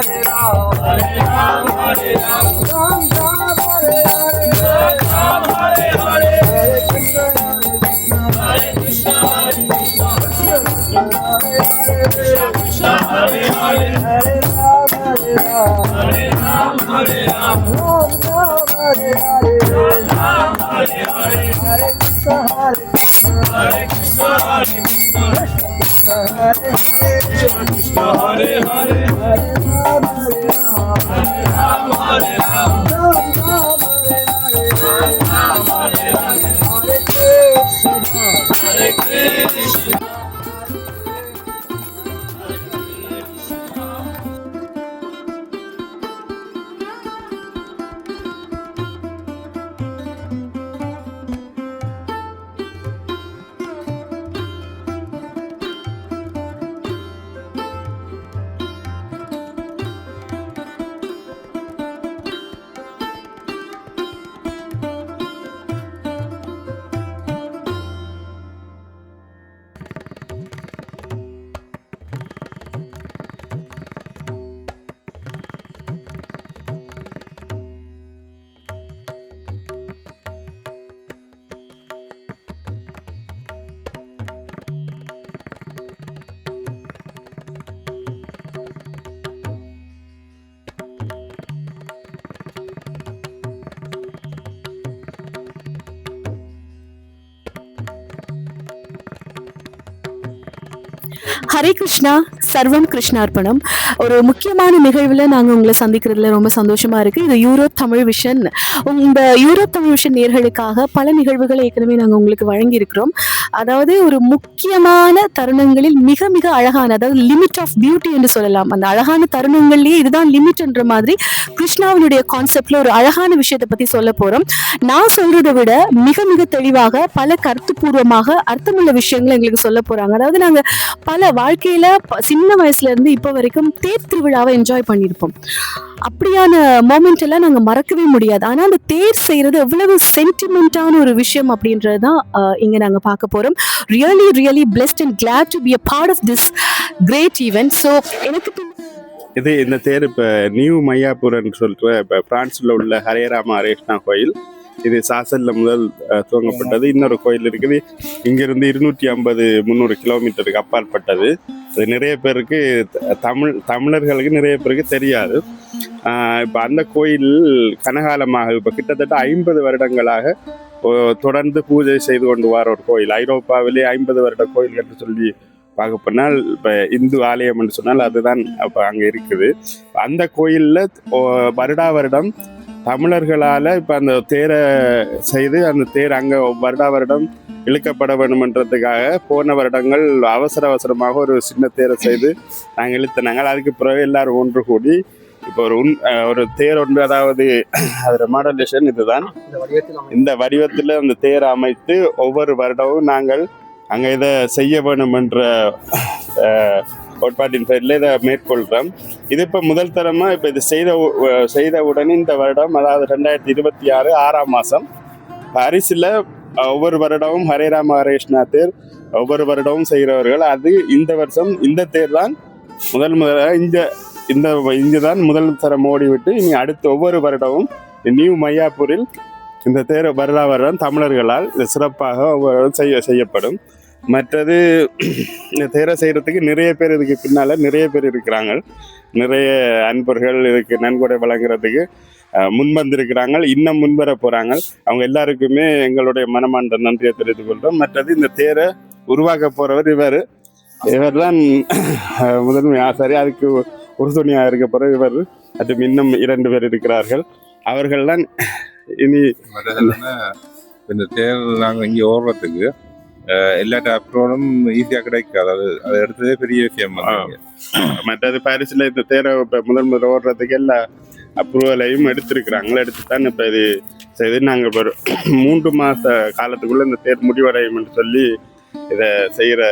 Hare Ram, Hare Hare Hare, Hare. Hare Krishna சர்வம் கிருஷ்ணார்ப்பணம் ஒரு முக்கியமான நிகழ்வில் நாங்கள் உங்களை சந்திக்கிறதுல ரொம்ப சந்தோஷமாக இருக்குது இது யூரோப் தமிழ் விஷன். இந்த யூரோப் தமிழ் விஷன் நேர்களுக்காக பல நிகழ்வுகளை ஏற்கனவே நாங்கள் உங்களுக்கு வழங்கியிருக்கிறோம். அதாவது ஒரு முக்கியமான தருணங்களில் மிக மிக அழகான அதாவது லிமிட் ஆஃப் பியூட்டி என்று சொல்லலாம். அந்த அழகான தருணங்கள்லேயே இதுதான் லிமிட்ன்ற மாதிரி கிருஷ்ணாவினுடைய கான்செப்ட்ல ஒரு அழகான விஷயத்தை பற்றி சொல்ல போகிறோம் நான் சொல்றதை விட மிக மிக தெளிவாக பல கருத்துப்பூர்வமாக அர்த்தமுள்ள விஷயங்களை எங்களுக்கு சொல்ல போகிறாங்க அதாவது நாங்கள் பல வாழ்க்கையில் சின்ன வயசுல இருந்து இப்போ வரைக்கும் தேர் திருவிழாவை என்ஜாய் பண்ணியிருப்போம். அப்படியான மோமெண்ட் எல்லாம் நாங்க மறக்கவே முடியாது. ஆனா அந்த தேர் செய்யறது எவ்வளவு சென்டிமெண்டான ஒரு விஷயம் அப்படின்றது தான் இங்கே இங்க நாங்க பார்க்க போறோம். Really really blessed and glad to be a part of this great event so எனக்கு இது இந்த தேர் இப்போ நியூ மையாப்பூர்னு சொல்கிற இப்போ பிரான்ஸில் உள்ள ஹரேராமா அரேஷ்ணா கோயில். இது சாசல்ல முதல் துவங்கப்பட்டது. இன்னொரு கோயில் இருக்குது. இங்கிருந்து இருநூற்றி ஐம்பது முந்நூறு கிலோமீட்டருக்கு அப்பாற்பட்டது. அது நிறைய பேருக்கு த- தமிழ் தமிழர்களுக்கு நிறைய பேருக்கு தெரியாது. இப்போ அந்த கோயில் கனகாலமாக இப்போ கிட்டத்தட்ட ஐம்பது வருடங்களாக தொடர்ந்து பூஜை செய்து கொண்டு வர ஒரு கோயில். ஐரோப்பாவிலே ஐம்பது வருட கோயில் என்று சொல்லி பார்க்க போனால் இப்போ இந்து ஆலயம் என்று சொன்னால் அதுதான் அப்போ அங்கே இருக்குது. அந்த கோயிலில் வருடா வருடம் தமிழர்களால் இப்போ அந்த தேரை செய்து அந்த தேர் அங்கே வருடா வருடம் இழுக்கப்பட வேணுமன்றதுக்காக போன வருடங்கள் அவசர அவசரமாக ஒரு சின்ன தேரை செய்து நாங்கள் இழுத்தினாங்க. அதுக்கு பிறகு எல்லாரும் ஒன்று கூடி இப்போ ஒரு உன் ஒரு தேர் ஒன்று அதாவது அதோட மாடலேஷன் இதுதான். இந்த வடிவத்தில் அந்த தேர் அமைத்து ஒவ்வொரு வருடமும் நாங்கள் அங்கே இதை செய்ய வேணும் என்ற கோட்பாட்டின் பேரில் இதை மேற்கொள்கிறோம். இது இப்போ முதல் தரமாக இப்போ இது செய்த செய்த உடனே இந்த வருடம் அதாவது ரெண்டாயிரத்தி இருபத்தி ஆறு ஆறாம் மாதம் பாரிஸில் ஒவ்வொரு வருடமும் ஹரே ராம ஹரேஷ்ணா தேர் ஒவ்வொரு வருடமும் செய்கிறவர்கள் அது இந்த வருஷம் இந்த தேர் தான் முதல் முதலாக இந்த இந்த இங்கு தான் முதல் தரம் ஓடிவிட்டு இனி அடுத்த ஒவ்வொரு வருடமும் நியூ மையாப்பூரில் இந்த தேர் வருடா வருடம் தமிழர்களால் சிறப்பாக ஒவ்வொரு செய்ய செய்யப்படும். மற்றது இந்த தேரை செய்கிறதுக்கு நிறைய பேர் இதுக்கு பின்னால் நிறைய பேர் இருக்கிறாங்க. நிறைய அன்பர்கள் இதுக்கு நன்கொடை வழங்குறதுக்கு முன்வந்திருக்கிறாங்க இன்னும் முன்வர போகிறாங்க அவங்க எல்லாருக்குமே எங்களுடைய மனமார்ந்த நன்றியை தெரிவித்துக் கொள்கிறோம். மற்றது இந்த தேரை உருவாக்க போகிறவர் இவர். இவர் தான் முதன்மை ஆசாரி. அதுக்கு உறுதுணையாக இருக்க போகிற இவர். மற்றும் இன்னும் இரண்டு பேர் இருக்கிறார்கள். அவர்கள்தான் இனி இந்த தேர் நாங்கள் இங்கே ஓடுறதுக்கு எல்லா அப்ரோடும் ஈஸியாக கிடைக்காது அது அதை எடுத்ததே பெரிய விஷயம் மற்றது பாரிஸில் இந்த தேரை இப்போ முதல் முதல் ஓடுறதுக்கு எல்லா அப்ரூவலையும் எடுத்திருக்கிறாங்க எடுத்து தான் இப்போ இது செய்து நாங்கள் ஒரு மூன்று மாத காலத்துக்குள்ளே இந்த தேர் முடிவடையும் என்று சொல்லி இதை செய்கிற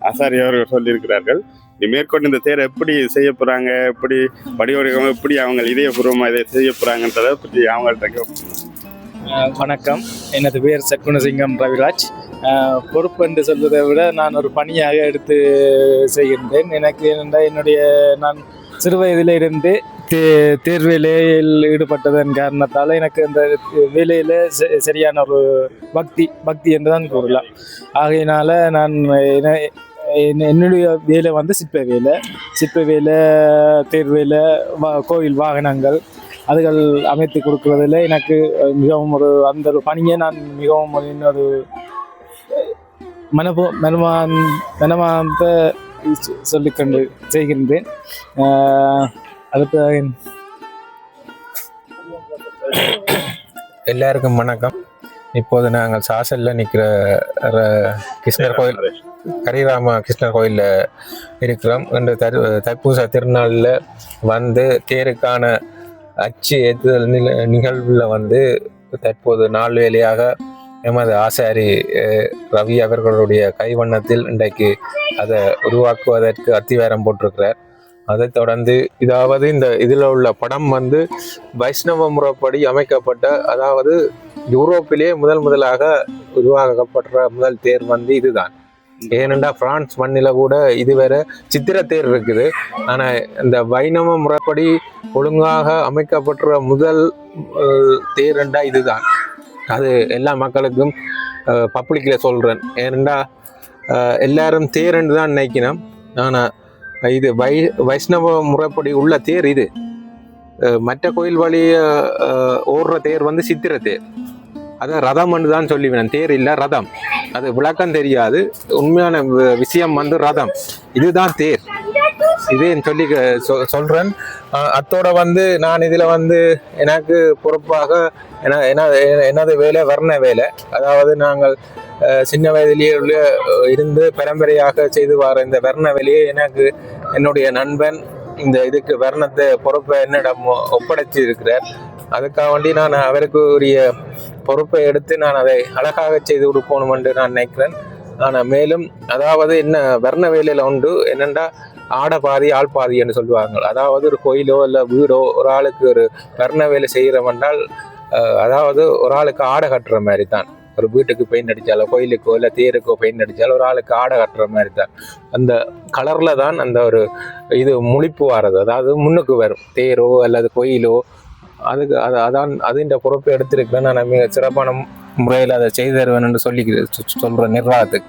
ஆசாரி அவர்கள் சொல்லியிருக்கிறார்கள் மேற்கொண்டு இந்த தேரை எப்படி செய்ய போகிறாங்க எப்படி வடிவடிவம் எப்படி அவங்க இதயபூர்வமாக இதை செய்ய போகிறாங்கன்றதை பற்றி அவங்கள்ட்ட வணக்கம் எனது பேர் சக்குணசிங்கம் ரவிராஜ் பொறுப்பு என்று சொல்வதை விட நான் ஒரு பணியாக எடுத்து செய்கின்றேன். எனக்கு என்னென்றால் என்னுடைய நான் சிறுவயதில் இருந்து தே தேர்வேலையில் ஈடுபட்டதன் காரணத்தால் எனக்கு அந்த வேலையில் சரியான ஒரு பக்தி பக்தி என்று தான் கூறலாம். ஆகையினால நான் என்ன- என்னுடைய வேலை வந்து சிற்ப வேலை. சிற்ப வேலை தேர்வேலை வா கோவில் வாகனங்கள் அதுகள் அமைத்து கொடுக்குறதில் எனக்கு மிகவும் ஒரு அந்த ஒரு பணியை நான் மிகவும் இன்னொரு மனபோ மனமான் மனமார்ந்த சொல்லிக்கொண்டு செய்கின்றேன். அடுத்த எல்லாருக்கும் வணக்கம். இப்போது நாங்கள் சாசல்ல நிற்கிற ர- கிருஷ்ணர் கோயில் கரிராம கிருஷ்ணர் கோயிலில் இருக்கிறோம். இந்த தரு தைப்பூச திருநாளில் வந்து தேருக்கான அச்சு ஏற்றுதல் நில நிகழ்வில் வந்து தற்போது நாள் வேலையாக எமது ஆசாரி ரவி அவர்களுடைய கைவண்ணத்தில் இன்றைக்கு அதை உருவாக்குவதற்கு அத்திவாரம் போட்டிருக்கிறார். அதைத் தொடர்ந்து இதாவது இந்த இதில் உள்ள படம் வந்து வைஷ்ணவ முறைப்படி அமைக்கப்பட்ட அதாவது யூரோப்பிலே முதல் முதலாக உருவாக்கப்படுற முதல் தேர் வந்து இதுதான். ஏனென்றால் பிரான்ஸ் மண்ணில் கூட இதுவரை சித்திர தேர் இருக்குது. ஆனால் இந்த வைணவ முறைப்படி ஒழுங்காக அமைக்கப்பட்டுற முதல் தேர்ண்டா இதுதான். அது எல்லா மக்களுக்கும் பப்ளிக்கில் சொல்கிறேன் ஏனெண்டா எல்லாரும் தேர்ன்னு தான் நினைக்கணும். ஆனால் இது வை வைஷ்ணவ முறைப்படி உள்ள தேர் இது. மற்ற கோயில் வழி ஓடுற தேர் வந்து சித்திர தேர். அதை ரதம்னு தான் சொல்லிவினேன் தேர் இல்லை ரதம். அது விளக்கம் தெரியாது. உண்மையான வி- விஷயம் வந்து ரதம். இதுதான் தேர். இதேன்னு சொல்லி சொல்கிறேன் சொ- அத்தோட வந்து நான் இதில் வந்து எனக்கு பொறுப்பாக என- எனது வேலை? வர்ண வேலை. அதாவது நாங்கள் சின்ன வயதிலேயே உள்ள, இருந்து பரம்பரையாக செய்து வர இந்த வர்ண வேலையை எனக்கு என்னுடைய நண்பன் இந்த இதுக்கு வர்ணத்தை பொறுப்பை என்னிடம் ஒ- ஒப்படைச்சு இருக்கிறார் அதுக்காக வேண்டி நான் அவருக்கு உரிய பொறுப்பை எடுத்து நான் அதை அழகாக செய்து கொடுக்கணும் என்று நான் நினைக்கிறேன். ஆனால் மேலும் அதாவது என்ன வர்ண வேலையில் உண்டு என்னென்னா ஆடை பாதி ஆள் பாதி என்று சொல்லுவாங்க அதாவது ஒரு கோயிலோ இல்லை வீடோ ஒரு ஆளுக்கு ஒரு வர்ண வேலை செய்கிறவென்றால் அதாவது ஒரு ஆளுக்கு ஆடை கட்டுற மாதிரி தான் ஒரு வீட்டுக்கு பெயிண்ட் அடித்தாலோ கோயிலுக்கோ இல்லை தேருக்கோ பெயிண்ட் அடித்தாலோ ஒரு ஆளுக்கு ஆடை கட்டுற மாதிரி தான் அந்த கலரில் தான் அந்த ஒரு இது முழிப்பு வாரது அதாவது முன்னுக்கு வரும். தேரோ அல்லது கோயிலோ அதுக்கு அது அதான் அதுன்ற பொறுப்பை எடுத்திருக்கிறேன் நான் மிக சிறப்பான முறையில் அதை செய்து தருவேன் என்று சொல்லி சொல்கிறேன் நிர்வாகத்துக்கு.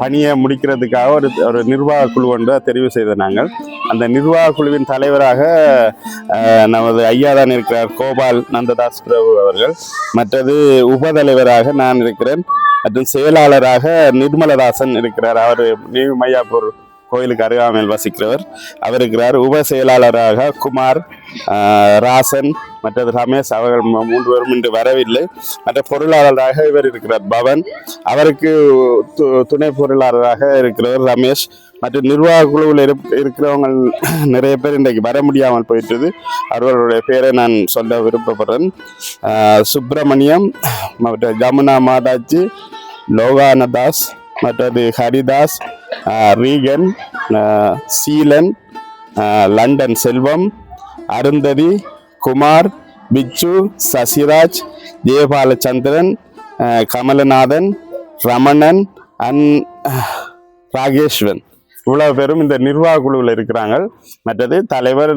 பணியை முடிக்கிறதுக்காக ஒரு ஒரு நிர்வாக குழு ஒன்று தெரிவு செய்த நாங்கள். அந்த நிர்வாக குழுவின் தலைவராக நமது ஐயா தான் இருக்கிறார் கோபால் நந்ததாஸ் பிரபு அவர்கள். மற்றது உபதலைவராக நான் இருக்கிறேன். மற்றும் செயலாளராக நிர்மலதாசன் இருக்கிறார். அவர் நியூ மையாப்பூர் கோயிலுக்கு அருகாமையில் வசிக்கிறவர். அவர் இருக்கிறார் உப செயலாளராக குமார் ராசன் மற்றது ரமேஷ் அவர்கள் மூன்றுவரும் மூன்று பேரும் இன்று வரவில்லை. மற்ற பொருளாளராக இவர் இருக்கிறார் பவன். அவருக்கு து- துணை பொருளாளராக இருக்கிறவர் ரமேஷ். மற்ற நிர்வாக குழுவில் இருப்- இருக்கிறவங்க நிறைய பேர் இன்றைக்கு வர முடியாமல் போயிட்டது. அவர்களுடைய பேரை நான் சொல்ல விருப்பப்படுறேன். சுப்பிரமணியம் மற்ற ஜமுனா மாதாஜி லோகானதாஸ் மற்றது ஹரிதாஸ் ரீகன் சீலன் லண்டன் செல்வம் அருந்ததி குமார் பிச்சு சசிராஜ் ஜெயபாலச்சந்திரன் கமலநாதன் ரமணன் அன் ராகேஷ்வன். இவ்வளவு பேரும் இந்த நிர்வாக குழுவில் இருக்கிறாங்க. மற்றது தலைவர்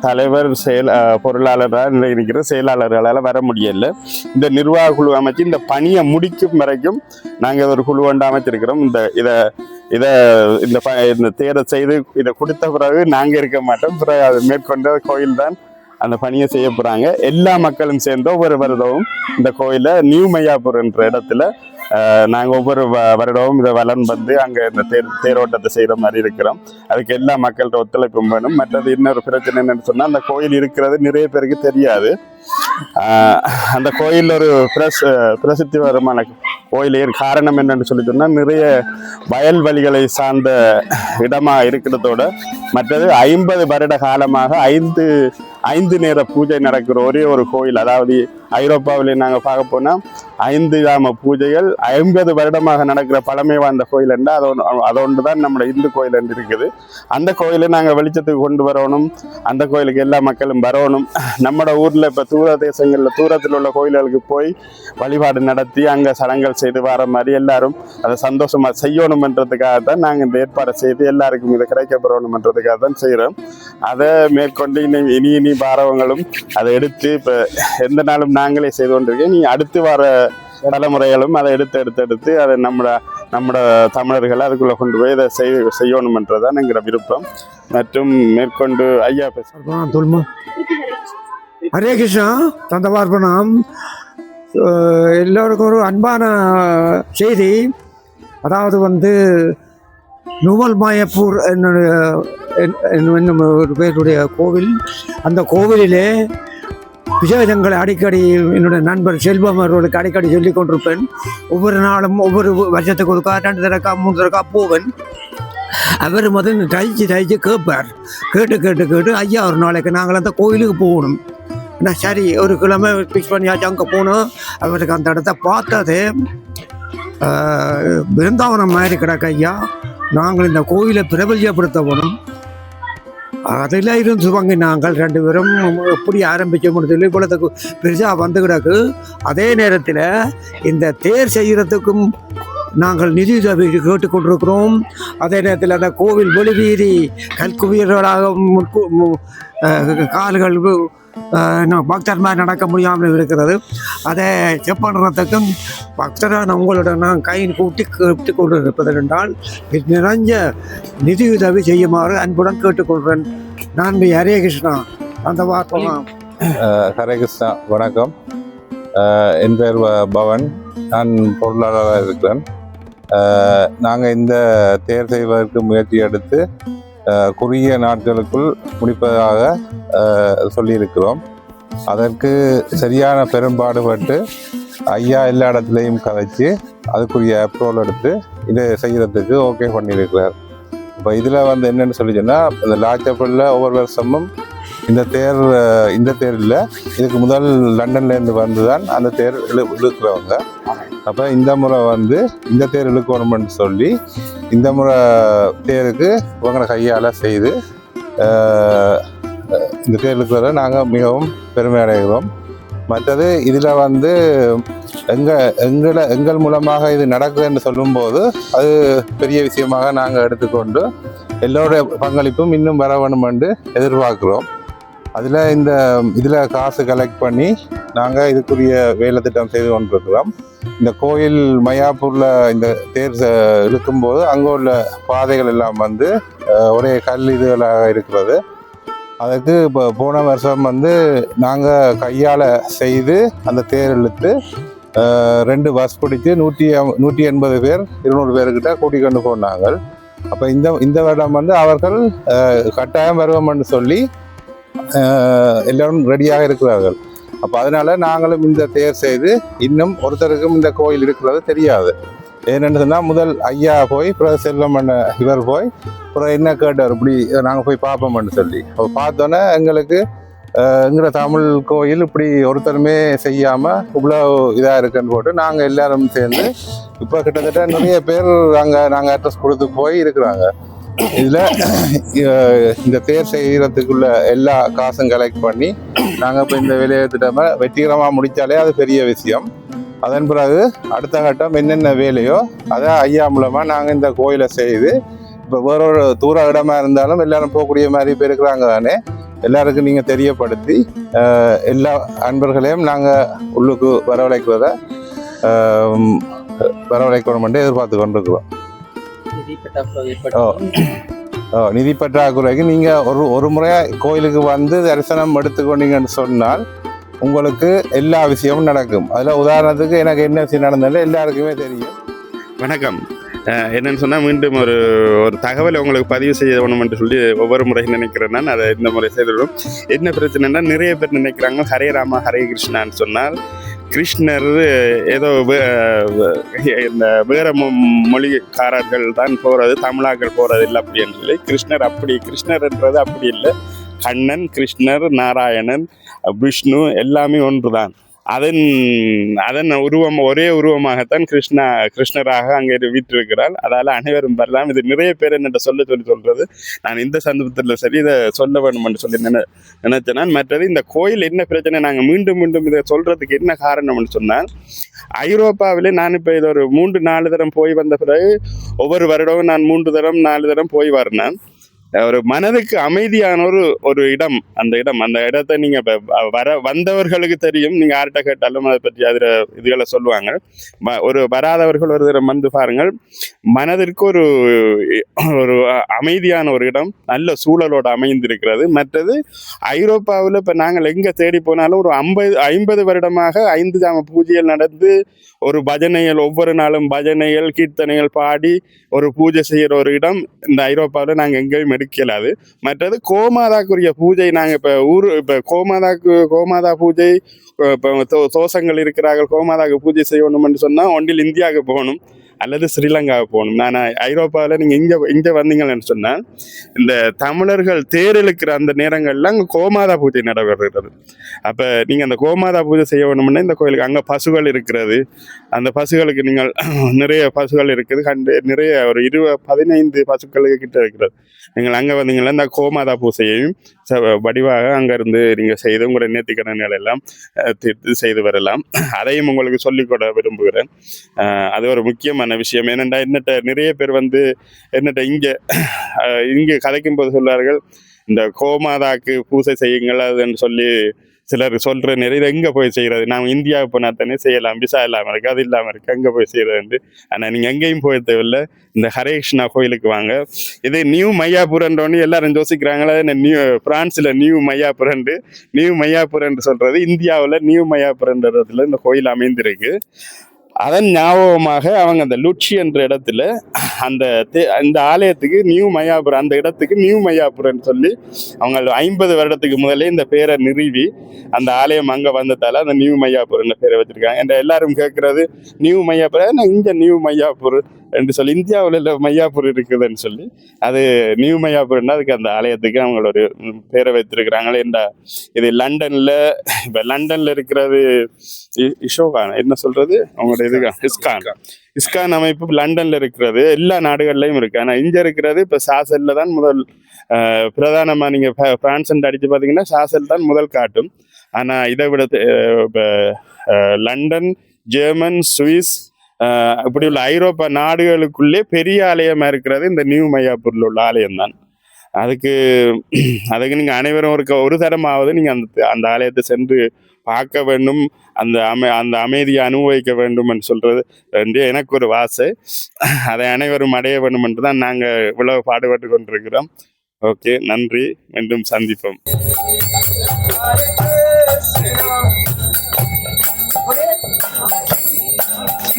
தலைவர் செயல் பொருளாளராக இருக்கிற செயலாளர்களால் வர முடியல. இந்த நிர்வாக குழு அமைச்சு இந்த பணியை முடிக்கும் வரைக்கும் நாங்கள் ஒரு குழு ஒன்று அமைச்சிருக்கிறோம் இந்த இதை இதை இந்த ப- இந்த தேரை செய்து இதை கொடுத்த பிறகு நாங்கள் இருக்க மாட்டோம். பிறகு அதை மேற்கொண்ட கோயில் தான் அந்த பணியை செய்ய போகிறாங்க எல்லா மக்களும் சேர்ந்து ஒவ்வொரு வருதவும் இந்த கோயிலை நியூ மையாப்பூர் என்ற இடத்துல நாங்கள் ஒவ்வொரு வ- வருடமும் இதை வளர்ந்து வந்து அங்கே இந்த தேர் தேரோட்டத்தை செய்கிற மாதிரி இருக்கிறோம். அதுக்கு எல்லா மக்கள்கிட்ட ஒத்துழைப்பும் வேணும். மற்றது இன்னொரு பிரச்சனை என்னன்னு சொன்னால் அந்த கோயில் இருக்கிறது நிறைய பேருக்கு தெரியாது. அந்த கோயில் ஒரு பிரஸ் பிரசித்தி வருமான கோயில் ஏன் காரணம் என்னன்னு சொல்லி சொன்னால் நிறைய வயல் வழிகளை சார்ந்த இடமாக இருக்கிறதோட மற்றது ஐம்பது வருட காலமாக ஐந்து ஐந்து நேர பூஜை நடக்கிற ஒரே ஒரு கோயில். அதாவது ஐரோப்பாவிலே நாங்கள் பார்க்க போனால் ஐந்து ஜாம பூஜைகள் ஐம்பது வருடமாக நடக்கிற பழமை வாய்ந்த கோயில் என்று அதை ஒன்று ஒன்று தான் நம்மளோட இந்து கோயில் என்று இருக்குது. அந்த கோயிலை நாங்கள் வெளிச்சத்துக்கு கொண்டு வரணும். அந்த கோயிலுக்கு எல்லா மக்களும் வரணும். நம்மளோட ஊரில் இப்போ தூர தேசங்களில் தூரத்தில் உள்ள கோயில்களுக்கு போய் வழிபாடு நடத்தி அங்கே சடங்குகள் செய்து வர மாதிரி எல்லாரும் அதை சந்தோஷமாக செய்யணுமன்றதுக்காக தான் நாங்கள் இந்த ஏற்பாடை செய்து எல்லாருக்கும் இதை கிடைக்கப்படணுமன்றதுக்காக தான் செய்கிறோம் அதை மேற்கொண்டு இனி இனி இனி பாரவங்களும் அதை எடுத்து இப்போ எந்த நாளும் நாங்களே செய்து கொண்டிருக்கேன் நீ அடுத்து வர தலைமுறைகளும் அதை எடுத்து எடுத்து எடுத்து அதை நம்மளோட நம்மளோட தமிழர்களை அதுக்குள்ளே கொண்டு போய் இதை செய் செய்யணுமன்றதான் எங்கிற விருப்பம். மற்றும் மேற்கொண்டு ஐயா பேச ஹரே கிருஷ்ணா தந்தவார்ப்பணம் அஹ் எல்லோருக்கும் ஒரு அன்பான செய்தி. அதாவது வந்து நுவல் மாயப்பூர் என்னுடைய என்னும் என்னும் ஒரு பேருடைய கோவில். அந்த கோவிலிலே விசேஷங்களை அடிக்கடி என்னுடைய நண்பர் செல்வம் அவர்களுக்கு அடிக்கடி சொல்லிக் கொண்டிருப்பேன். ஒவ்வொரு நாளும் ஒவ்வொரு வருஷத்துக்கு ஒருக்கா ரெண்டு தடக்கா மூணு தடக்கா போவேன். அவர் முதல்ல தயிச்சு தயிச்சு கேட்பார். கேட்டு கேட்டு கேட்டு ஐயா ஒரு நாளைக்கு நாங்கள் அந்த கோயிலுக்கு போகணும். நான் சரி ஒரு கிழமை ஃபிக்ஸ் பண்ணியாச்சு அங்கே போனோம் அவருக்கு அந்த இடத்த பார்த்தது பிருந்தாவனம் மாதிரி கிடக்க ஐயா. நாங்கள் இந்த கோயிலை பிரபல்யப்படுத்தணும் அதில் இருந்து நாங்கள் ரெண்டு பேரும் எப்படி ஆரம்பிக்க முடியல இவ்வளோத்துக்கு பெருசாக வந்து கிடக்கு. அதே நேரத்தில் இந்த தேர் செய்கிறதுக்கும் நாங்கள் நிதி உதவி கேட்டுக்கொண்டிருக்கிறோம். அதே நேரத்தில் அந்த கோவில் வெளிவீதி கல்குவியர்களாக முற்கு மு- கால்கள் அஹ், இன்னும் பக்தர்மார் நடக்க முடியாமல் இருக்கிறது. அதை செக் பண்ணுறதுக்கும் பக்தரான உங்களுடன் நான் கை கூட்டி கேட்டு கொண்டு இருப்பதென்றால் நிறைஞ்ச நிதி உதவி செய்யுமாறு அன்புடன் கேட்டுக்கொள்கிறேன். நான் ஹரே கிருஷ்ணா. அந்த வார்த்தைலாம் ஹரே கிருஷ்ணா வணக்கம். என் பேர் பவன். நான் பொருளாளராக இருக்கிறேன். நாங்கள் இந்த தேர் செய்வதற்கு முயற்சி எடுத்து குறுகிய நாட்களுக்குள் முடிப்பதாக சொல்லியிருக்கிறோம். அதற்கு சரியான பெரும்பாடுபட்டு ஐயா எல்லா இடத்துலையும் கதைச்சு அதுக்குரிய அப்ரோல் எடுத்து இதை செய்கிறதுக்கு ஓகே பண்ணியிருக்கிறார். இப்போ இதில் வந்து என்னென்னு சொல்லி சொன்னால் இந்த லாச்சப்பள்ளியில் ஒவ்வொரு வருஷமும் இந்த தேர் இந்த தேர் இல்லை இதுக்கு முதல் லண்டன்லேருந்து வந்து தான் அந்த தேர் இழு இழுக்கிறவங்க. அப்போ இந்த முறை வந்து இந்த தேர் இழுக்கணும்னு சொல்லி இந்த முறை தேருக்கு இவங்கள கையால் செய்து இந்த தேர் நாங்கள் மிகவும் பெருமை அடைகிறோம். மற்றது இதில் வந்து எங்கள் எங்களை எங்கள் மூலமாக இது நடக்குது என்று சொல்லும்போது அது பெரிய விஷயமாக நாங்கள் எடுத்துக்கொண்டு எல்லோருடைய பங்களிப்பும் இன்னும் வர வேணும் என்று எதிர்பார்க்கிறோம். அதில் இந்த இதில் காசு கலெக்ட் பண்ணி நாங்கள் இதுக்குரிய வேலை திட்டம் செய்து கொண்டிருக்கிறோம். இந்த கோயில் மயாப்பூரில் இந்த தேர் இருக்கும்போது இழுக்கும்போது அங்கே உள்ள பாதைகள் எல்லாம் வந்து ஒரே கல் இதுகளாக இருக்கிறது. அதுக்கு இப்போ போன வருஷம் வந்து நாங்கள் கையால் செய்து அந்த தேர் இழுத்து ரெண்டு பஸ் பிடிச்சி நூற்றி நூற்றி எண்பது பேர் இருநூறு பேர்கிட்ட கூட்டிக் கொண்டு போனாங்க அப்போ இந்த இந்த வருடம் வந்து அவர்கள் கட்டாயம் வருவோம்னு சொல்லி எல்லாரும் ரெடியாக இருக்கிறார்கள். அப்போ அதனால நாங்களும் இந்த தேர் செய்து இன்னும் ஒருத்தருக்கும் இந்த கோயில் இருக்கிறது தெரியாது. ஏன்னு சொன்னால் முதல் ஐயா போய் பிறகு செல்வம் இவர் போய் அப்புறம் என்ன கேட்டார்? இப்படி நாங்கள் போய் பார்ப்போம்னு சொல்லி. அப்போ பார்த்தோன்னே எங்களுக்கு எங்கிற தமிழ் கோயில் இப்படி ஒருத்தருமே செய்யாமல் இவ்வளோ இதாக இருக்குன்னு போட்டு நாங்கள் எல்லாரும் சேர்ந்து இப்போ கிட்டத்தட்ட நிறைய பேர் அங்கே நாங்கள் அட்ரஸ் கொடுத்து போய் இருக்கிறாங்க. இதில் இந்த தேர் செய்கிறதுக்குள்ள எல்லா காசும் கலெக்ட் பண்ணி நாங்கள் இப்போ இந்த வேலையை திட்டமா வெற்றிகரமாக முடித்தாலே அது பெரிய விஷயம். அதன் பிறகு அடுத்த கட்டம் என்னென்ன வேலையோ அதை ஐயா மூலமாக நாங்கள் இந்த கோயிலை செய்து இப்போ வேற ஒரு தூர இடமா இருந்தாலும் எல்லாரும் போகக்கூடிய மாதிரி இப்போ இருக்கிறாங்க தானே. எல்லாருக்கும் நீங்கள் தெரியப்படுத்தி எல்லா அன்பர்களையும் நாங்கள் உள்ளுக்கு வரவழைக்கிறத வரவழைக்கணும் என்று எதிர்பார்த்து கொண்டிருக்கிறோம். நிதி பற்றாக்குறைக்கு நீங்கள் ஒரு ஒரு முறை கோயிலுக்கு வந்து தரிசனம் எடுத்துக்கொண்டீங்கன்னு சொன்னால் உங்களுக்கு எல்லா விஷயமும் நடக்கும். அதில் உதாரணத்துக்கு எனக்கு என்ன விஷயம் நடந்தாலும் எல்லாருக்குமே தெரியும். வணக்கம். என்னன்னு சொன்னால் மீண்டும் ஒரு ஒரு தகவலை உங்களுக்கு பதிவு செய்யணும்னு சொல்லி ஒவ்வொரு முறை நினைக்கிறேன் நான். அதை இந்த முறை செய்துவிடும். என்ன பிரச்சனைனா நிறைய பேர் நினைக்கிறாங்க ஹரே ராமா ஹரே கிருஷ்ணான்னு சொன்னால் கிருஷ்ணர் ஏதோ இந்த வேற மொழிக்காரர்கள் தான் போகிறது தமிழாக்கள் போகிறது இல்லை அப்படின்னு சொல்லி கிருஷ்ணர் அப்படி கிருஷ்ணர்ன்றது அப்படி இல்லை. கண்ணன் கிருஷ்ணர் நாராயணன் விஷ்ணு எல்லாமே ஒன்று தான் அதன் அதன் உருவம் ஒரே உருவமாகத்தான் கிருஷ்ணா கிருஷ்ணராக அங்கே வீற்றிருக்கிறாள் அதால் அனைவரும் வரலாம். இது நிறைய பேர் என்னட்ட சொல்ல சொல்லி சொல்றது. நான் இந்த சந்தர்ப்பத்தில் சரி இதை சொல்ல வேணும்னு சொல்லி நினை நினைச்சேன் நான். மற்றது இந்த கோயில் என்ன பிரச்சனை? நாங்கள் மீண்டும் மீண்டும் இதை சொல்றதுக்கு என்ன காரணம்னு சொன்னால் ஐரோப்பாவிலே நான் இப்போ இது ஒரு மூன்று நாலு தரம் போய் வந்த பிறகு ஒவ்வொரு வருடமும் நான் மூன்று தரம் நாலு தரம் போய் வரேன் ஒரு மனதுக்கு அமைதியான ஒரு ஒரு இடம் அந்த இடம் அந்த இடத்த நீங்க வர வந்தவர்களுக்கு தெரியும். நீங்க யார்கிட்ட கேட்டாலும் அதை பற்றி அதில் இதுகளை சொல்லுவாங்க. ஒரு வராதவர்கள் ஒரு தடவை வந்து பாருங்கள். மனதிற்கு ஒரு ஒரு அமைதியான ஒரு இடம் நல்ல சூழலோடு அமைந்திருக்கிறது. மற்றது ஐரோப்பாவில் இப்போ நாங்கள் எங்கே தேடி போனாலும் ஒரு ஐம்பது ஐம்பது வருடமாக ஐந்து ஜாம பூஜைகள் நடந்து ஒரு பஜனைகள் ஒவ்வொரு நாளும் பஜனைகள் கீர்த்தனைகள் பாடி ஒரு பூஜை செய்கிற ஒரு இடம். இந்த ஐரோப்பாவில் நாங்கள் எங்கேயும் எடுக்கலாது. மற்றது கோமாதாக்குரிய பூஜை நாங்கள் இப்போ ஊர் இப்போ கோமாதாக்கு கோமாதா பூஜை இப்போ தோ- தோசங்கள் இருக்கிறார்கள் கோமாதாக்கு பூஜை செய்யணும்னு சொன்னால் ஒன்றில் இந்தியாவுக்கு போகணும் அல்லது ஸ்ரீலங்காவுக்கு போகணும். நான் ஐரோப்பாவில் நீங்கள் இங்கே இங்கே வந்தீங்கன்னு சொன்னால் இந்த தமிழர்கள் தேர் இழுக்கிற அந்த நேரங்கள்ல அங்கே கோமாதா பூஜை நடைபெறுகிறது. அப்போ நீங்கள் அந்த கோமாதா பூஜை செய்ய வேணும்னா இந்த கோயிலுக்கு அங்கே பசுகள் இருக்கிறது. அந்த பசுகளுக்கு நீங்கள் நிறைய பசுகள் இருக்குது. கண்டு நிறைய ஒரு இருபது பதினைந்து பசுக்களுக்கு கிட்ட இருக்கிறது. நீங்கள் அங்கே வந்தீங்கன்னா இந்த கோமாதா பூசையையும் ச- வடிவாக அங்கேருந்து நீங்கள் செய்து உங்களுடைய நேர்த்திக்கடன்கள் எல்லாம் தீர்த்து செய்து வரலாம். அதையும் உங்களுக்கு சொல்லிக்கொட விரும்புகிறேன். அது ஒரு முக்கியமான விஷயம். ஏனென்றால் என்னட்ட நிறைய பேர் வந்து என்னட்ட இங்கே இங்கே கதைக்கும் போது சொல்வார்கள் இந்த கோமாதாக்கு பூஜை செய்யுங்கள் அதுன்னு சொல்லி சிலர் சொல்ற நிறைய எங்கே போய் செய்கிறது நாம் இந்தியாவுக்கு போனால் தானே செய்யலாம். விசா இல்லாமல் இருக்கு அது இல்லாமல் இருக்கு. அங்கே போய் செய்கிறது ஆனால் நீங்கள் எங்கேயும் போய் தேவையில்லை. இந்த ஹரேகிருஷ்ணா கோயிலுக்கு வாங்க. இது நியூ மையாபுரன்றோன்னு எல்லாரும் யோசிக்கிறாங்களா நியூ பிரான்ஸில் நியூ மையாபுரண்டு நியூ மையாபுரன்று சொல்கிறது இந்தியாவில் நியூ மையாபுரன்றதுல இந்த கோயில் அமைந்திருக்கு. அதன் ஞாபகமாக அவங்க அந்த லுட்சி என்ற இடத்துல அந்த தே- அந்த ஆலயத்துக்கு நியூ மயாபுரம் அந்த இடத்துக்கு நியூ மயாபுரம்னு சொல்லி அவங்க ஐம்பது வருடத்துக்கு முதலே இந்த பேரை நிறுவி அந்த ஆலயம் அங்கே வந்ததால அந்த நியூ மையாபுரம்னு பேரை வச்சிருக்காங்க. என்ற எல்லாரும் கேட்கறது நியூ மையாபுரம்? ஏன்னா இங்கே நியூ மையாபுர் என்று சொல்லி இந்தியாவில் இல்லை மையாப்பூர் இருக்குதுன்னு சொல்லி அது நியூ மையாப்பூர்னா அதுக்கு அந்த ஆலயத்துக்கு அவங்களோட ம், பேரை வைத்திருக்கிறாங்களே இந்த இது லண்டன்ல இப்போ லண்டன்ல இருக்கிறது இஷோகான் என்ன சொல்றது? அவங்களோட இது இஸ்கான். இஸ்கான். அமைப்பு லண்டன்ல இருக்கிறது எல்லா நாடுகள்லயும் இருக்கு. ஆனா இங்க இருக்கிறது இப்ப சாசல்ல தான் முதல் அஹ், பிரதானமா நீங்க ப- பிரான்ஸ் அடிச்சு பாத்தீங்கன்னா சாசல் தான் முதல் காட்டும். ஆனா இதை விட இப்ப லண்டன் ஜெர்மன் சுவிஸ் இப்படி உள்ள ஐரோப்பா நாடுகளுக்குள்ளே பெரிய ஆலயமா இருக்கிறது இந்த நியூ மையாப்பூரில் உள்ள ஆலயம் தான் அதுக்கு அதுக்கு நீங்கள் அனைவரும் ஒரு க- ஒரு தரமாவது நீங்கள் அந்த அந்த ஆலயத்தை சென்று பார்க்க வேண்டும். அந்த அமை அந்த அமைதியை அனுபவிக்க வேண்டும் என்று சொல்கிறது என்று எனக்கு ஒரு வாசை அதை அனைவரும் அடைய வேண்டும் என்று தான் நாங்கள் இவ்வளவு பாடுபட்டு கொண்டிருக்கிறோம். ஓகே நன்றி. மீண்டும் சந்திப்போம்.